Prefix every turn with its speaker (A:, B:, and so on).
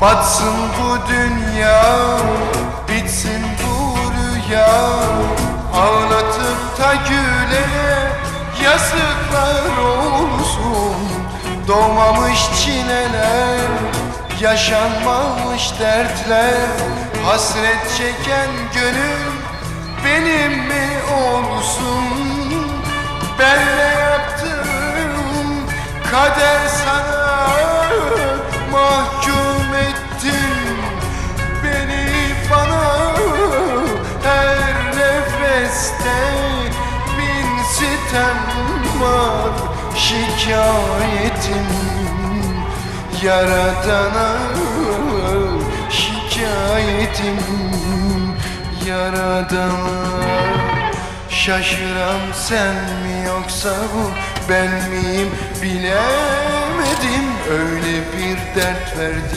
A: Batsın bu dünya Bitsin bu rüya. Ağlatıp da gülene Yazıklar olsun. Doğmamış çileler Yaşanmamış dertler. Hasret çeken gönül Benim mi olsun? Ben ne yaptım? Kader sana sitem var şikayetim Yaradana şikayetim Yaradana Şaşıram sen mi yoksa bu ben miyim bilemedim. Öyle bir dert verdin